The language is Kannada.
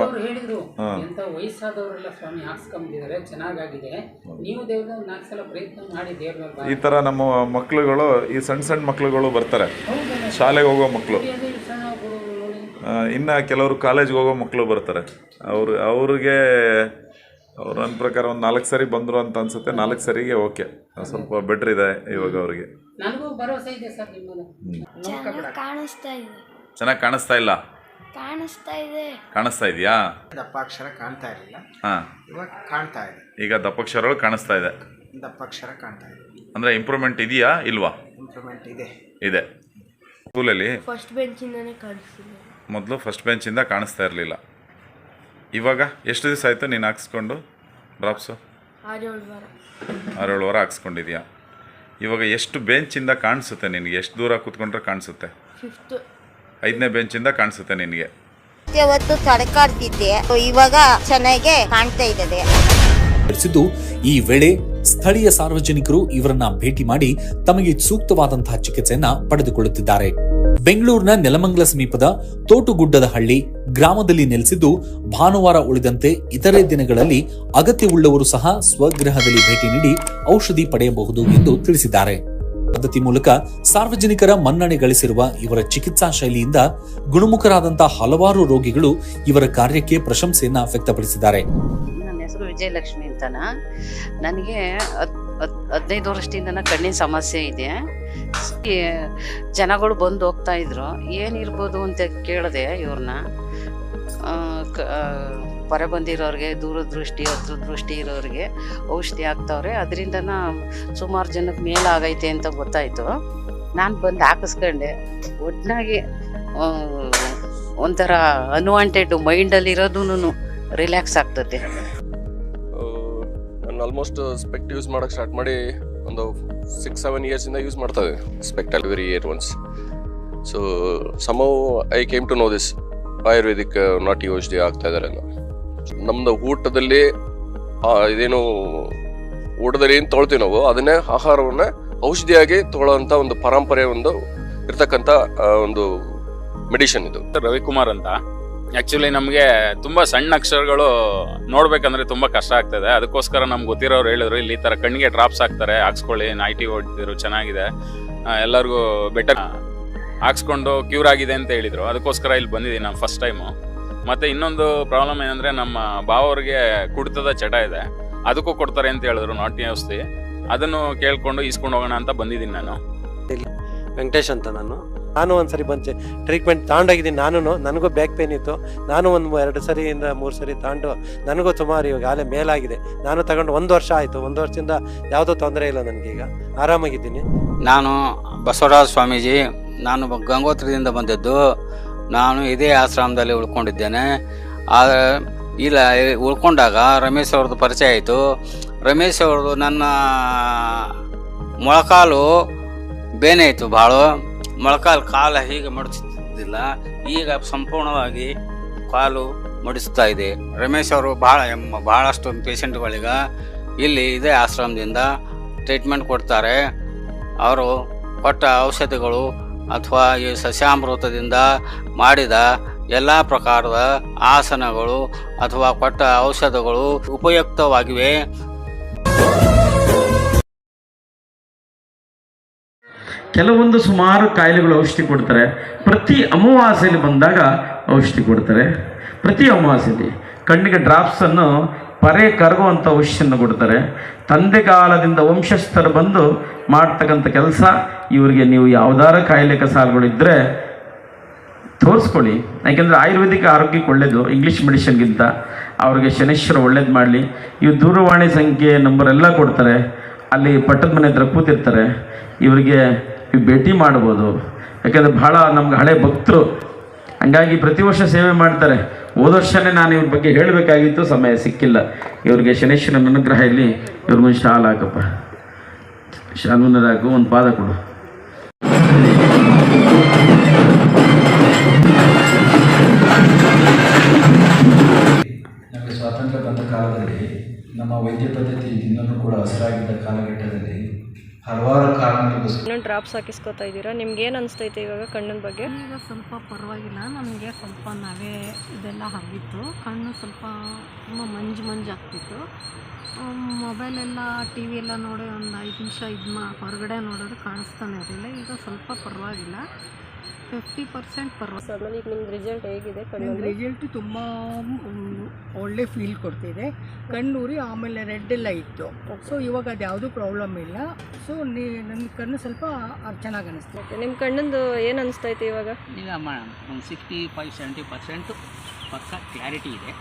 ಸ್ವಲ್ಪ ಅವ್ರು ಹೇಳಿದ್ರು ಹಾ. ಎಂತ ವಯಸ್ಸಾದವರೆಲ್ಲ ಸ್ವಾಮಿ ಹಾಕ್ಸ್ಕೊಂಬಿದ್ದಾರೆ ಚೆನ್ನಾಗಾಗಿದೆ. ನೀವು ದೇವ್ರ ನಾಲ್ಕು ಸಲ ಪ್ರಯತ್ನ ಮಾಡಿ ದೇವ್ರ ಮೇಲೆ ಈ ತರ ಥರ ನಮ್ಮ ಮಕ್ಳುಗಳು ಈ ಸಣ್ಣ ಸಣ್ಣ ಮಕ್ಳುಗಳು ಬರ್ತಾರೆ. ಹೌದಲ್ಲ? ಶಾಲೆಗೆ ಹೋಗೋ ಮಕ್ಕಳು ಇನ್ನ ಸಣ್ಣ ಹುಡುಗರು ನೋಡಿ. ಇನ್ನು ಕೆಲವರು ಕಾಲೇಜ್ಗೆ ಹೋಗೋ ಮಕ್ಕಳು ಬರ್ತಾರೆ. ಅವರು ಅವ್ರಿಗೆ ಅವ್ರ ನನ್ನ ಪ್ರಕಾರ ಒಂದು ನಾಲ್ಕು ಸರಿ ಬಂದರು ಅಂತ ಅನ್ಸುತ್ತೆ ನಾಲ್ಕು ಸರಿಗೆ ಓಕೆ. ಸ್ವಲ್ಪ ಬೆಟ್ರ್ ಇದೆ ಇವಾಗ ಅವ್ರಿಗೆ. ನನಗೂ ಭರವಸೆ ಇದೆ ಸರ್ ನಿಮ್ಮದು. ನೋಡ್ಕೊಬೇಡ. ಕಾಣಿಸ್ತಾ ಇದೆ. ಚೆನ್ನಾಗಿ ಕಾಣಿಸ್ತಾ ಇಲ್ಲ. ಕಾಣಿಸ್ತಾ ಇದೆ. ಕಾಣಿಸ್ತಾ ಇದೆಯಾ? ದಪ್ಪಾಕ್ಷರ ಕಾಣ್ತಾ ಇರಲಿಲ್ಲ. ಹಾಂ. ಇವಾಗ ಕಾಣ್ತಾ ಇದೆ. ಈಗ ದಪ್ಪಕ್ಷರಗಳು ಕಾಣಿಸ್ತಾ ಇದೆ. ದಪ್ಪಾಕ್ಷರ ಕಾಣ್ತಾ ಇದೆ. ಅಂದ್ರೆ ಇಂಪ್ರೂವ್ಮೆಂಟ್ ಇದೆಯಾ ಇಲ್ವಾ? ಇಂಪ್ರೂವ್ಮೆಂಟ್ ಇದೆ. ಇದೆ. ಸ್ಕೂಲಲ್ಲಿ ಫಸ್ಟ್ ಬೆಂಚಿಂದನೇ ಕಾಣಿಸ್ತಿದೆ. ಮೊದಲು ಫಸ್ಟ್ ಬೆಂಚಿಂದ ಕಾಣಿಸ್ತಾ ಇರಲಿಲ್ಲ. ಇವಾಗ ಎಷ್ಟು ದಿವಸ ಆಯಿತು ನೀನು ಹಾಕ್ಸ್ಕೊಂಡು ಡ್ರಾಪ್ಸು ಆರೇಳು ವಾರ. ಆರೇಳು ವಾರ ಹಾಕ್ಸ್ಕೊಂಡಿದ್ಯಾ? ಇವಾಗ ಎಷ್ಟು ಬೆಂಚಿಂದ ಕಾಣಿಸುತ್ತೆ ನಿನಗೆ? ಎಷ್ಟು ದೂರ ಕೂತ್ಕೊಂಡ್ರೆ ಕಾಣಿಸುತ್ತೆ? ಫಿಫ್ತ್ ಐದನೇ ಬೆಂಚಿಂದ ಕಾಣಿಸುತ್ತೆ ನಿನಗೆ. ತಡಕಾಡ್ತಿದ್ದೆ. ಇವಾಗ ಚೆನ್ನಾಗಿ ಕಾಣ್ತಾ ಇದ್ದದೆ ನಡೆಸಿದ್ದು ಈ ವೇಳೆ ಸ್ಥಳೀಯ ಸಾರ್ವಜನಿಕರು ಇವರನ್ನ ಭೇಟಿ ಮಾಡಿ ತಮಗೆ ಸೂಕ್ತವಾದಂತಹ ಚಿಕಿತ್ಸೆಯನ್ನ ಪಡೆದುಕೊಳ್ಳುತ್ತಿದ್ದಾರೆ. ಬೆಂಗಳೂರಿನ ನೆಲಮಂಗಲ ಸಮೀಪದ ತೋಟುಗುಡ್ಡದ ಹಳ್ಳಿ ಗ್ರಾಮದಲ್ಲಿ ನೆಲೆಸಿದ್ದು ಭಾನುವಾರ ಉಳಿದಂತೆ ಇತರೆ ದಿನಗಳಲ್ಲಿ ಅಗತ್ಯವುಳ್ಳವರು ಸಹ ಸ್ವಗೃಹದಲ್ಲಿ ಭೇಟಿ ನೀಡಿ ಔಷಧಿ ಪಡೆಯಬಹುದು ಎಂದು ತಿಳಿಸಿದ್ದಾರೆ. ಪದ್ಧತಿ ಮೂಲಕ ಸಾರ್ವಜನಿಕರ ಮನ್ನಣೆ ಗಳಿಸಿರುವ ಇವರ ಚಿಕಿತ್ಸಾ ಶೈಲಿಯಿಂದ ಗುಣಮುಖರಾದಂತಹ ಹಲವಾರು ರೋಗಿಗಳು ಇವರ ಕಾರ್ಯಕ್ಕೆ ಪ್ರಶಂಸೆಯನ್ನ ವ್ಯಕ್ತಪಡಿಸಿದ್ದಾರೆ. ನನ್ನ ಹೆಸರು ವಿಜಯಲಕ್ಷ್ಮಿ ಅಂತನ. ನನಗೆ ಹದ್ ಹದ್ ಹದಿನೈದು ವರ್ಷದಿಂದನ ಕಣ್ಣಿನ ಸಮಸ್ಯೆ ಇದೆ. ಜನಗಳು ಬಂದು ಹೋಗ್ತಾ ಇದ್ರು. ಏನಿರ್ಬೋದು ಅಂತ ಕೇಳಿದೆ ಇವ್ರನ್ನ. ಪರ ಬಂದಿರೋರಿಗೆ ದೂರದೃಷ್ಟಿ ಹತ್ರ ದೃಷ್ಟಿ ಇರೋರಿಗೆ ಔಷಧಿ ಹಾಕ್ತವ್ರೆ. ಅದರಿಂದ ಸುಮಾರು ಜನಕ್ಕೆ ಮೇಲಾಗೈತೆ ಅಂತ ಗೊತ್ತಾಯಿತು. ನಾನು ಬಂದು ಹಾಕಿಸ್ಕೊಂಡೆ. ಒಟ್ಟಿನಾಗಿ ಒಂಥರ ಅನ್ವಾಂಟೆಡ್ ಮೈಂಡಲ್ಲಿ ಇರೋದೂ ರಿಲ್ಯಾಕ್ಸ್ ಆಗ್ತದೆ. ನಾನು ಆಲ್ಮೋಸ್ಟ್ ಸ್ಪೆಕ್ಟ್ ಯೂಸ್ ಮಾಡೋಕೆ ಸ್ಟಾರ್ಟ್ ಮಾಡಿ ಒಂದು ಸಿಕ್ಸ್ ಸೆವೆನ್ ಇಯರ್ಸಿಂದ ಯೂಸ್ ಮಾಡ್ತಾ ಇದೆ specs very year once so somehow I came to know this Ayurvedic use ಔಷಧಿ ಆಗ್ತಾ ಇದಾರೆ ನಮ್ದು ಊಟದಲ್ಲಿ ಇದೇನು, ಊಟದಲ್ಲಿ ಏನು ತೊಳ್ತೀವಿ ನಾವು, ಅದನ್ನೇ ಆಹಾರವನ್ನ ಔಷಧಿಯಾಗಿ ತೊಗೊಳ್ಳೋಂಥ ಒಂದು ಪರಂಪರೆ ಒಂದು ಇರ್ತಕ್ಕಂಥ ಒಂದು ಮೆಡಿಷನ್ ಇದು. ರವಿಕುಮಾರ್ ಅಂತ. ಆಕ್ಚುಲಿ ನಮಗೆ ತುಂಬಾ ಸಣ್ಣ ಅಕ್ಷರಗಳು ನೋಡ್ಬೇಕಂದ್ರೆ ತುಂಬಾ ಕಷ್ಟ ಆಗ್ತದೆ. ಅದಕ್ಕೋಸ್ಕರ ನಮ್ಗೆ ಗೊತ್ತಿರೋರು ಹೇಳಿದ್ರು, ಇಲ್ಲಿ ಈ ತರ ಕಣ್ಣಿಗೆ ಡ್ರಾಪ್ಸ್ ಹಾಕ್ತಾರೆ, ಹಾಕ್ಸ್ಕೊಳ್ಳಿ ನೈಟಿ ಹೊಡ್ತಿದ್ರು, ಚೆನ್ನಾಗಿದೆ. ಎಲ್ಲರಿಗೂ ಬೆಟರ್ ಹಾಕ್ಸ್ಕೊಂಡು ಕ್ಯೂರ್ ಆಗಿದೆ ಅಂತ ಹೇಳಿದ್ರು. ಅದಕ್ಕೋಸ್ಕರ ಇಲ್ಲಿ ಬಂದಿದ್ದೀನಿ ನಾನು ಫಸ್ಟ್ ಟೈಮು ಮತ್ತೆ ಇನ್ನೊಂದು ಪ್ರಾಬ್ಲಮ್ ಏನಂದ್ರೆ ನಮ್ಮ ಬಾವವ್ರಿಗೆ ಕುಡಿತದ ಚಟ ಇದೆ. ಅದಕ್ಕೂ ಕೊಡ್ತಾರೆ ಅಂತ ಹೇಳಿದ್ರು ನಾಟಿ ಔಷಧಿ ಅದನ್ನು ಕೇಳ್ಕೊಂಡು ಈಸ್ಕೊಂಡು ಹೋಗೋಣ ಅಂತ ಬಂದಿದ್ದೀನಿ ನಾನು. ವೆಂಕಟೇಶ್ ಅಂತ ನಾನು. ನಾನು ಒಂದ್ಸರಿ ಬಂದು ಟ್ರೀಟ್ಮೆಂಟ್ ತಗೊಂಡೋಗಿದ್ದೀನಿ ನಾನು ನನಗೂ ಬ್ಯಾಕ್ ಪೇನ್ ಇತ್ತು. ನಾನು ಒಂದು ಎರಡು ಸರಿಯಿಂದ ಮೂರು ಸರಿ ತಗೊಂಡು ನನಗೂ ಸುಮಾರು ಇವಾಗ ಆಲೆ ಮೇಲಾಗಿದೆ. ನಾನು ತಗೊಂಡು ಒಂದು ವರ್ಷ ಆಯಿತು. ಒಂದು ವರ್ಷದಿಂದ ಯಾವುದೋ ತೊಂದರೆ ಇಲ್ಲ ನನಗೀಗ. ಆರಾಮಾಗಿದ್ದೀನಿ. ನಾನು ಬಸವರಾಜ ಸ್ವಾಮೀಜಿ ನಾನು ಗಂಗೋತ್ರದಿಂದ ಗಂಗೋತ್ರಿಯಿಂದ ಬಂದದ್ದು ನಾನು ಇದೇ ಆಶ್ರಮದಲ್ಲಿ ಉಳ್ಕೊಂಡಿದ್ದೇನೆ. ಆದರೆ ಇಲ್ಲ ಉಳ್ಕೊಂಡಾಗ ರಮೇಶ್ ಅವ್ರದ್ದು ಪರಿಚಯ ಆಯಿತು. ರಮೇಶ್ ಅವ್ರದ್ದು ನನ್ನ ಮೊಳಕಾಲು ಬೇನೆ ಆಯಿತು ಭಾಳ ಮೊಳಕಾಲು ಕಾಲು ಹೀಗೆ ಮಡಿಸ್ತಿದ್ದಿಲ್ಲ ಈಗ ಸಂಪೂರ್ಣವಾಗಿ ಕಾಲು ಮಡಿಸ್ತಾ ಇದೆ. ರಮೇಶ್ ಅವರು ಭಾಳ ಭಾಳಷ್ಟು ಪೇಷಂಟ್ಗಳಿಗ ಇಲ್ಲಿ ಇದೇ ಆಶ್ರಮದಿಂದ ಟ್ರೀಟ್ಮೆಂಟ್ ಕೊಡ್ತಾರೆ. ಅವರು ಕೊಟ್ಟ ಔಷಧಿಗಳು ಅಥವಾ ಈ ಸಸ್ಯಾಮೃತದಿಂದ ಮಾಡಿದ ಎಲ್ಲ ಪ್ರಕಾರದ ಆಸನಗಳು ಅಥವಾ ಕೊಟ್ಟ ಔಷಧಗಳು ಉಪಯುಕ್ತವಾಗಿವೆ. ಕೆಲವೊಂದು ಸುಮಾರು ಕಾಯಿಲೆಗಳು ಔಷಧಿ ಕೊಡ್ತಾರೆ. ಪ್ರತಿ ಅಮಾವಾಸ್ಯೆಯಲ್ಲಿ ಬಂದಾಗ ಔಷಧಿ ಕೊಡ್ತಾರೆ. ಪ್ರತಿ ಅಮಾವಾಸ್ಯೆಯಲ್ಲಿ ಕಣ್ಣಿಗೆ ಡ್ರಾಪ್ಸನ್ನು ಪರೆ ಕರಗುವಂಥ ಔಷಧಿಯನ್ನು ಕೊಡ್ತಾರೆ. ತಂದೆ ಕಾಲದಿಂದ ವಂಶಸ್ಥರು ಬಂದು ಮಾಡ್ತಕ್ಕಂಥ ಕೆಲಸ, ಇವರಿಗೆ ನೀವು ಯಾವುದಾರ ಕಾಯಿಲೆ ಕಸಾಲುಗಳಿದ್ದರೆ ತೋರಿಸ್ಕೊಳ್ಳಿ. ಯಾಕೆಂದರೆ ಆಯುರ್ವೇದಿಕ್ ಆರೋಗ್ಯಕ್ಕೆ ಒಳ್ಳೆಯದು ಇಂಗ್ಲೀಷ್ ಮೆಡಿಷನ್ಗಿಂತ ಅವ್ರಿಗೆ ಶನೇಶ್ವರ ಒಳ್ಳೇದು ಮಾಡಲಿ. ಇವು ದೂರವಾಣಿ ಸಂಖ್ಯೆ ನಂಬರ್ ಎಲ್ಲ ಕೊಡ್ತಾರೆ. ಅಲ್ಲಿ ಪಟ್ಟದ ಮನೆ ಹತ್ರ ಕೂತಿರ್ತಾರೆ. ಇವರಿಗೆ ಭೇಟಿ ಮಾಡ್ಬೋದು. ಯಾಕೆಂದರೆ ಭಾಳ ನಮ್ಗೆ ಹಳೆ ಭಕ್ತರು ಹಂಗಾಗಿ ಪ್ರತಿ ವರ್ಷ ಸೇವೆ ಮಾಡ್ತಾರೆ. ಹೋದ ವರ್ಷನೇ ನಾನು ಇವ್ರ ಬಗ್ಗೆ ಹೇಳಬೇಕಾಗಿತ್ತು, ಸಮಯ ಸಿಕ್ಕಿಲ್ಲ. ಇವ್ರಿಗೆ ಶನೇಶ್ವರನ ಅನುಗ್ರಹ ಇಲ್ಲಿ ಇವ್ರಿಗೊಂದು ಶಾಲ್ ಹಾಕಪ್ಪ. ಶಾಲ್ಮುನ್ನರ್ ಒಂದು ಪಾದ ಕೊಡು. ನಮಗೆ ಸ್ವಾತಂತ್ರ್ಯ ಬಂದ ಕಾಲದಲ್ಲಿ ನಮ್ಮ ವೈದ್ಯ ಪದ್ಧತಿ ಇನ್ನೂ ಕೂಡ ಹಸಿರಾಗಿದ್ದ ಕಾಲಘಟ್ಟದಲ್ಲಿ ಹಲವಾರು ಕಾರಣಗಳಿಗೋಸ್ಕರ. ಇನ್ನೊಂದು ಡ್ರಾಪ್ಸ್ ಹಾಕಿಸ್ಕೊತಾ ಇದ್ದೀರಾ? ನಿಮ್ಗೆ ಏನು ಅನಿಸ್ತೈತೆ ಇವಾಗ ಕಣ್ಣಿನ ಬಗ್ಗೆ? ಈಗ ಸ್ವಲ್ಪ ಪರವಾಗಿಲ್ಲ. ನಮಗೆ ಸ್ವಲ್ಪ ನಾವೇ ಇದೆಲ್ಲ ಹಬ್ಬಿತ್ತು ಕಣ್ಣು ಸ್ವಲ್ಪ ತುಂಬ ಮಂಜು ಮಂಜು ಆಗ್ತಿತ್ತು. ಮೊಬೈಲೆಲ್ಲ ಟಿ ವಿ ಎಲ್ಲ ನೋಡಿ ಒಂದು ಐದು ನಿಮಿಷ ಇದು ಮಾ ಹೊರಗಡೆ ನೋಡೋದು ಕಾಣಿಸ್ತಾನೆ ಇರಲಿಲ್ಲ. ಈಗ ಸ್ವಲ್ಪ ಪರವಾಗಿಲ್ಲ. ಫಿಫ್ಟಿ ಪರ್ಸೆಂಟ್ ಈಗ ರಿಸಲ್ಟ್ ಹೇಗಿದೆ? ರಿಸಲ್ಟ್ ತುಂಬ ಒಳ್ಳೆ ಫೀಲ್ ಕೊಡ್ತಿದೆ. ಕಣ್ಣೂರಿ ಆಮೇಲೆ ರೆಡ್ ಎಲ್ಲ ಇತ್ತು. ಸೊ ಇವಾಗ ಅದು ಯಾವುದೂ ಪ್ರಾಬ್ಲಮ್ ಇಲ್ಲ. ಸೊ ನೀ ನನ್ನ ಕಣ್ಣು ಸ್ವಲ್ಪ ಚೆನ್ನಾಗಿ ಅನಿಸ್ತದೆ. ನಿಮ್ಮ ಕಣ್ಣಂದು ಏನು ಅನಿಸ್ತೈತೆ ಇವಾಗ? ಈಗ ಒಂದು ಸಿಕ್ಸ್ಟಿ ಫೈವ್ ಸೆವೆಂಟಿ ಪರ್ಸೆಂಟು ಪಕ್ಕ ಕ್ಲಾರಿಟಿ ಇದೆ.